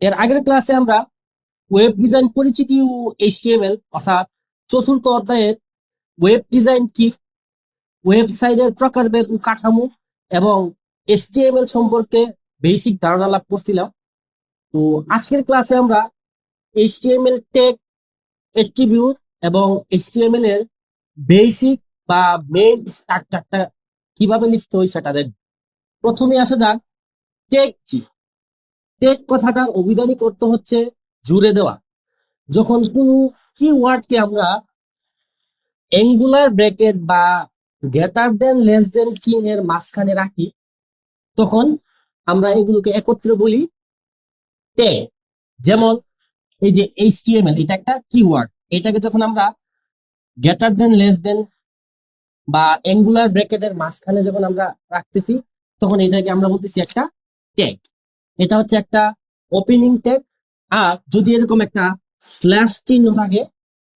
এর আগের ক্লাসে আমরা ওয়েব ডিজাইন পরিচিতি ও এইচটিএমএল অর্থাৎ চতুর্থ অধ্যায়ের ওয়েব ডিজাইন কি ওয়েবসাইটের প্রকারভেদ ও কাঠামো এবং এইচটিএমএল সম্পর্কে বেসিক ধারণা লাভ করছিলাম। তো আজকের ক্লাসে আমরা এইচটিএমএল টেক এট্রিবিউট এবং এইচটিএমএল এর বেসিক বা মেইন স্ট্রাকচারটা কীভাবে লিখতে হয় সেটা দেখব। প্রথমে আসা যাক টেক কি? টেক কথাটার অভিধানিক অর্থ হচ্ছে জুড়ে দেওয়া। যখন কোনো কিওয়ার্ডকে আমরা অ্যাঙ্গুলার ব্র্যাকেট বা গ্রেটার দেন লেস দেন চিহ্নের মাঝখানে রাখি, তখন আমরা এগুলোকে একত্রে বলি ট্যাগ যেমন এই যে এইচটিএমএল এটা একটা কিওয়ার্ড এটাকে যখন আমরা গ্রেটার দেন লেস দেন বা অ্যাঙ্গুলার ব্র্যাকেটের মাঝখানে যখন আমরা রাখতেছি, তখন এটাকে আমরা বলতেছি একটা ট্যাগ এটা হচ্ছে একটা ওপেনিং ট্যাগ আর যদি এরকম একটা স্ল্যাশ চিহ্ন থাকে,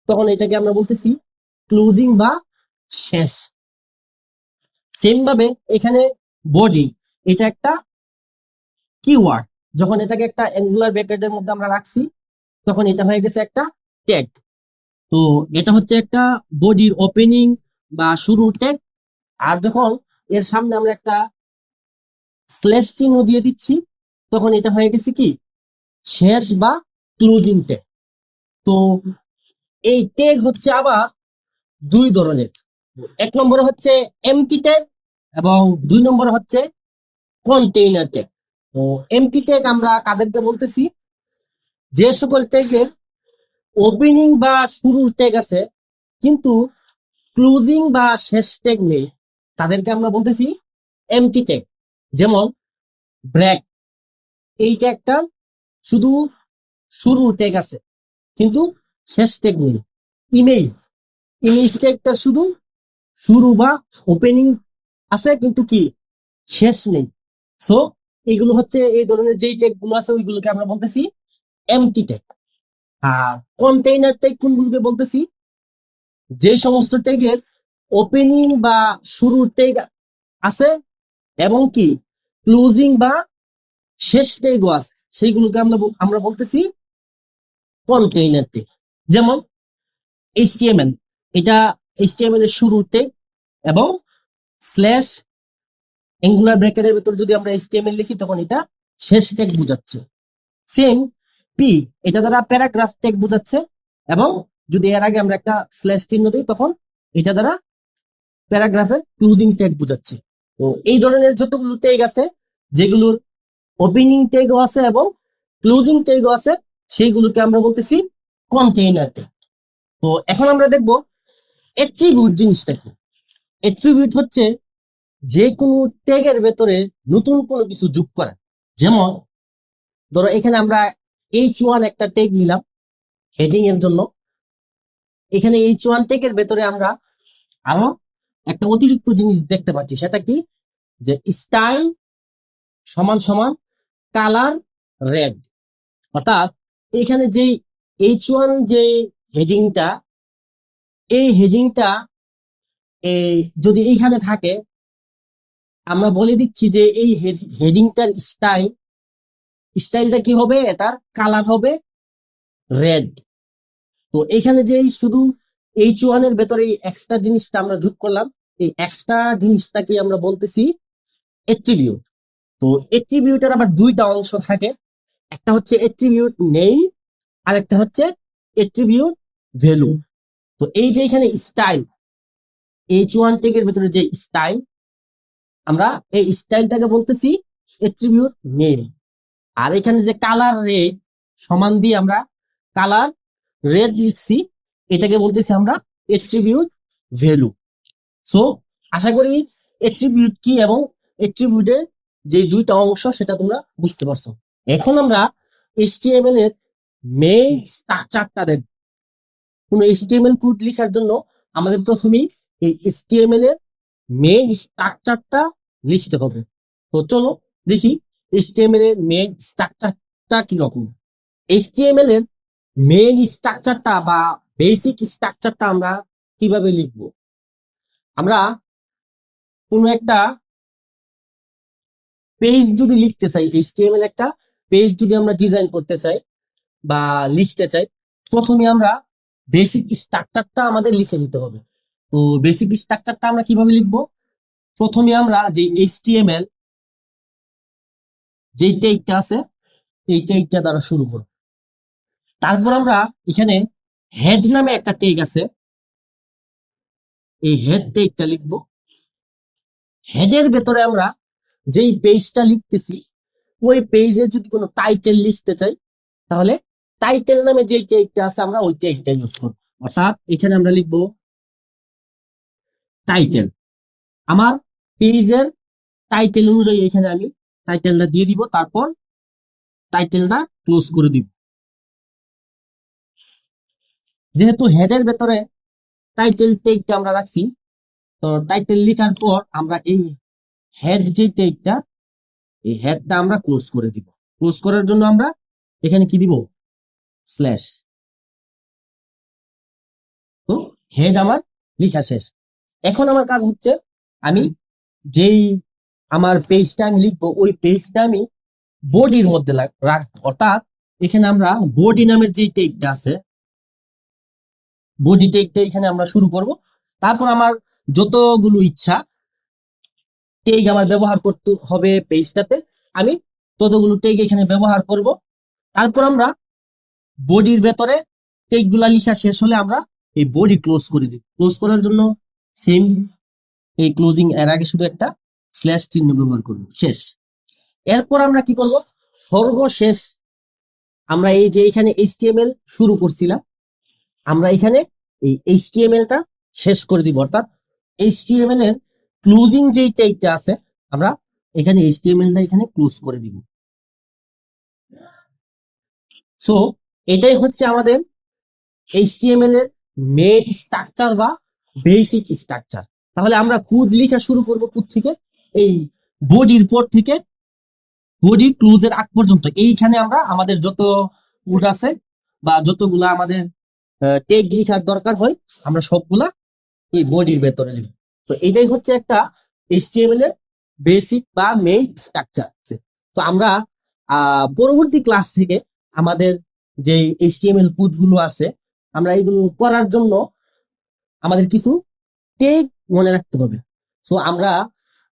তখন এটাকে আমরা বলতেছি ক্লোজিং বা শেষ। সেম ভাবে এখানে বডি এটা একটা কিওয়ার্ড যখন এটাকে একটা অ্যাঙ্গুলার ব্র্যাকেটের মধ্যে আমরা রাখছি, তখন এটা হয়ে গেছে একটা ট্যাগ তো এটা হচ্ছে একটা বডির ওপেনিং বা শুরু ট্যাগ আর যখন এর সামনে আমরা একটা স্ল্যাশ চিহ্ন দিয়ে দিচ্ছি তখন এটা হয়ে গেছে কি? শেষ বা ক্লোজিং ট্যাগ তো এই ট্যাগ হচ্ছে আবার দুই ধরনের। এক নম্বরে হচ্ছে এমটি ট্যাগ এবং দুই নম্বরে হচ্ছে কন্টেইনার ট্যাগ তো এমটি ট্যাগ আমরা কাদেরকে বলতেছি? যে সকল ট্যাগের ওপেনিং বা শুরুর ট্যাগ আছে, কিন্তু ক্লোজিং বা শেষ ট্যাগ নেই, তাদেরকে আমরা বলতেছি এমটি ট্যাগ যেমন ব্র্যাক এই ট্যাগটা শুধু শুরুর ট্যাগ আছে, কিন্তু শেষ ট্যাগ নেই। ইমেজ ইমেজ ট্যাগটা শুধু শুরু বা ওপেনিং আছে, কিন্তু কি শেষ নেই। সো এগুলো হচ্ছে এই ধরনের যেই ট্যাগগুলো আছে, ওইগুলোকে আমরা বলতেছি এমটি ট্যাগ আর কন্টেইনার ট্যাগ কোনগুলোকে বলতেছি? যে সমস্ত ট্যাগের ওপেনিং বা শুরুর ট্যাগ আছে, এবং কি ক্লোজিং বা শেষ ট্যাগও আছে সেইগুলোকে আমরা আমরা বলতেছি কন্টেইনার ট্যাগ যেমন এইচটিএমএল এটা এইচটিএমএল এর ট্যাগ এবং স্ল্যাশ অ্যাঙ্গুলার ব্র্যাকেটের ভেতর যদি আমরা এইচটিএমএল লিখি, তখন এটা শেষ ট্যাগ বোঝাচ্ছে। সেম পি এটা দ্বারা প্যারাগ্রাফ ট্যাগ বোঝাচ্ছে এবং যদি এর আগে আমরা একটা স্ল্যাশ চিহ্ন দিই, তখন এটা দ্বারা প্যারাগ্রাফের ক্লোজিং ট্যাগ বোঝাচ্ছে। তো এই ধরনের যতগুলো ট্যাগ আছে, যেগুলোর ওপেনিং ট্যাগও আছে এবং ক্লোজিং ট্যাগও আছে, সেইগুলোকে আমরা বলতেছি কন্টেইনার ট্যাগ তো এখন আমরা দেখব এট্রিবিউট জিনিসটা কি? এট্রিবিউট হচ্ছে যে কোনো ট্যাগের ভেতরে নতুন কোনো কিছু যোগ করা। যেমন, ধরো এখানে আমরা এইচ ওয়ান একটা ট্যাগ নিলাম হেডিং এর জন্য। এখানে এইচ ওয়ান ট্যাগের ভেতরে আমরা আরও একটা অতিরিক্ত জিনিস দেখতে পাচ্ছি, সেটা কি? যে স্টাইল সমান সমান কালার রেড। অর্থাৎ এখানে যে এইচ ওয়ান যে হেডিংটা, এই হেডিংটা এই যদি এইখানে থাকে, আমরা বলে দিচ্ছি যে এই হেডিংটার স্টাইল, স্টাইলটা কি হবে? এটার কালার হবে রেড। তো এখানে যে শুধু এইচ ওয়ানের ভেতরে এই এক্সট্রা জিনিসটা আমরা যোগ করলাম, এই এক্সট্রা জিনিসটাকে আমরা বলতেছি এট্রিবিউট তো এট্রিবিউটের আবার দুইটা অংশ থাকে। একটা হচ্ছে এট্রিবিউট নেই আর একটা হচ্ছে এট্রিবিউট ভ্যালু তো এই যে এখানে স্টাইল এইচ ওয়ান টেকের ভেতরে যে স্টাইল আমরা এই স্টাইলটাকে বলতেছি এট্রিবিউট নেম আর এখানে যে কালার রেড সমান দিয়ে আমরা কালার রেড লিখছি, এটাকে বলতেছি আমরা এট্রিবিউট ভ্যালু সো আশা করি এট্রিবিউট কি এবং এট্রিবিউটের যে দুইটা অংশ সেটা তোমরা বুঝতে পারছ। এখন আমরা এইচটিএমএল এর মেইন স্ট্রাকচারটা দেখব। কোন এইচটিএমএল কোড লেখার জন্য আমাদের প্রথমেই এই এইচটিএমএল এর মেইন স্ট্রাকচারটা লিখতে হবে। তো চলো দেখি এইচটিএমএল এর মেইন স্ট্রাকচারটা কি রকম এইচটিএমএল এর মেইন স্ট্রাকচারটা বা বেসিক স্ট্রাকচারটা আমরা কীভাবে লিখব? আমরা কোনো একটা পেজ যদি লিখতে চাই এইচটিএমএল একটা পেজ যদি আমরা ডিজাইন করতে চাই বা লিখতে চাই, প্রথমে আমরা বেসিক স্ট্রাকচারটা আমাদের লিখে নিতে হবে। তো বেসিক স্ট্রাকচারটা আমরা কীভাবে লিখব? প্রথমে আমরা যে এইচটিএমএল যে টেকটা আছে, এই টেকটা দ্বারা শুরু করব। তারপর আমরা এখানে হেড নামে একটা টেক আছে। এই হেড টেকটা লিখব। হেডের ভেতরে আমরা যেই পেজটা লিখতেছি, ওই পেজের যদি কোনো টাইটেল লিখতে চাই, তাহলে টাইটেল নামে যে টেকটা আছে আমরা ওই টেকটা ইউজ করব। অর্থাৎ এখানে আমরা লিখব টাইটেল আমার পেজের টাইটেল অনুযায়ী এখানে আমি টাইটেলটা দিয়ে দিব, তারপর টাইটেলটা ক্লোজ করে দিব। যেহেতু হেডের ভেতরে টাইটেল টেকটা আমরা রাখছি, তো টাইটেল লেখার পর আমরা এই হেড যে টেকটা এই হেডটা আমরা ক্লোজ করে দিব। ক্লোজ করার জন্য আমরা এখানে কি দিব? স্ল্যাশ তো হেড আমার লেখা শেষ। এখন আমার কাজ হচ্ছে আমি যেই আমার পেজটা আমি লিখব, ওই পেজটা আমি বডির মধ্যে রাখব। অর্থাৎ এখানে আমরা বডি নামের যে টেকটা আছে বডি টেকটা এখানে আমরা শুরু করব। তারপর আমার যতগুলো ইচ্ছা টেক আমার ব্যবহার করতে হবে পেজটাতে আমি ততগুলো টেক এখানে ব্যবহার করব। তারপর আমরা বডির ভেতরে টেকগুলা লিখা শেষ হলে আমরা এই বডি ক্লোজ করে দিই। ক্লোজ করার জন্য সেম এই ক্লোজিং এর আগে শুধু একটা স্ল্যাশ চিহ্ন ব্যবহার করব। শেষ। এরপর আমরা কি করব? সর্বশেষ আমরা এই যে এখানে এইচটিএমএল শুরু করছিলাম, আমরা এখানে এই এইচটিএমএল টা শেষ করে দিব। অর্থাৎ এইচটিএমএল এর ক্লোজিং যেই টাইপটা আছে, আমরা এখানে এইচটিএমএল টা এখানে ক্লোজ করে দিব। সো এটাই হচ্ছে আমাদের এইচটিএমএল এর মেন স্ট্রাকচার বা বেসিক স্ট্রাকচার তাহলে আমরা কোড লেখা শুরু করব কোড থেকে? এই বডির পর থেকে বডি ক্লোজের আগ পর্যন্ত। এইখানে আমরা আমাদের যত কোড আছে বা যতগুলা আমাদের টেক লেখার দরকার হয়, আমরা সবগুলা এই বডির ভেতরে লিখব। তো এটাই হচ্ছে একটা এইচটিএমএল এর বেসিক বা মেইন স্ট্রাকচার তো আমরা পরবর্তী ক্লাস থেকে আমাদের যে এইচটিএমএল কোডগুলো আছে, আমরা এগুলো করার জন্য আমাদের কিছু টেক মনে রাখতে হবে। সো আমরা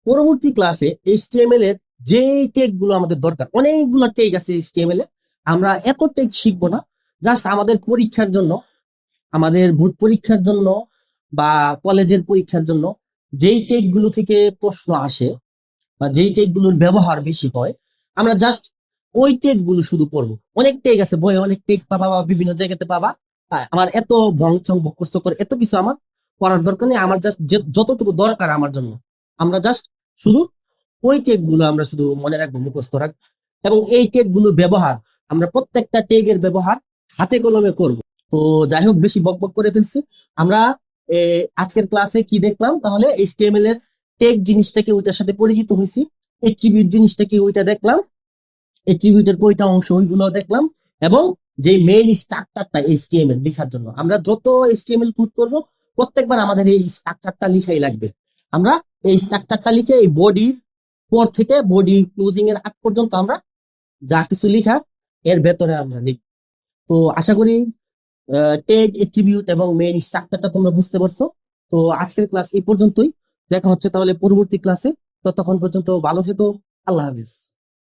পরবর্তী ক্লাসে এইচটিএমএল এর যে টেকগুলো আমাদের দরকার, অনেকগুলো টেক আছে এইচটিএমএল এ, আমরা এত টেক শিখব না। জাস্ট আমাদের পরীক্ষার জন্য, আমাদের বোর্ড পরীক্ষার জন্য বা কলেজের পরীক্ষার জন্য যেই টেকগুলো থেকে প্রশ্ন আসে বা যেই টেকগুলোর ব্যবহার বেশি হয়, আমরা জাস্ট ওই টেকগুলো শুধু পড়ব। অনেক টেক আছে, বইয়ে অনেক টেক পাবা বা বিভিন্ন জায়গাতে পাবা। আমার এত ভংচং বকস্ত করে এত কিছু আমার করার দরকার নেই, আমার জাস্ট যতটুকু দরকার আমার জন্য। আমরা জাস্ট শুধু ওই টেকগুলো আমরা শুধু মনে রাখব, মুখস্থ রাখব। এবং এই টেকগুলোর ব্যবহার আমরা প্রত্যেকটা টেকের ব্যবহার হাতে কলমে করব। তো যাই হোক, বেশি বক বক করে ফেলছি। আমরা আজকের ক্লাসে কি দেখলাম? তাহলে এইচটিএমএল এর টেক জিনিসটাকে ওইটার সাথে পরিচিত হয়েছি। এট্রিবিউট জিনিসটাকে ওইটা দেখলাম। এট্রিবিউটের কয়টা অংশ ওইগুলো দেখলাম। এবং যে মেইন স্ট্রাকচারটা এইচটিএমএল লেখার জন্য। আমরা যত এইচটিএমএল কোড করব, প্রত্যেকবার আমাদের এই স্ট্রাকচারটা লিখাই লাগবে। আমরা এই স্ট্রাকচারটা লিখে এই বডির পর থেকে বডি ক্লোজিং এর আগ পর্যন্ত আমরা যা কিছু লিখা, এর ভেতরে আমরা লিখব। তো আশা করি টেক এট্রিবিউট এবং মেইন স্ট্রাকচারটা তোমরা বুঝতে পারছ। তো আজকের ক্লাস এই পর্যন্তই। দেখা হচ্ছে তাহলে পরবর্তী ক্লাসে ততক্ষণ পর্যন্ত ভালো থেকো। আল্লাহ হাফিজ।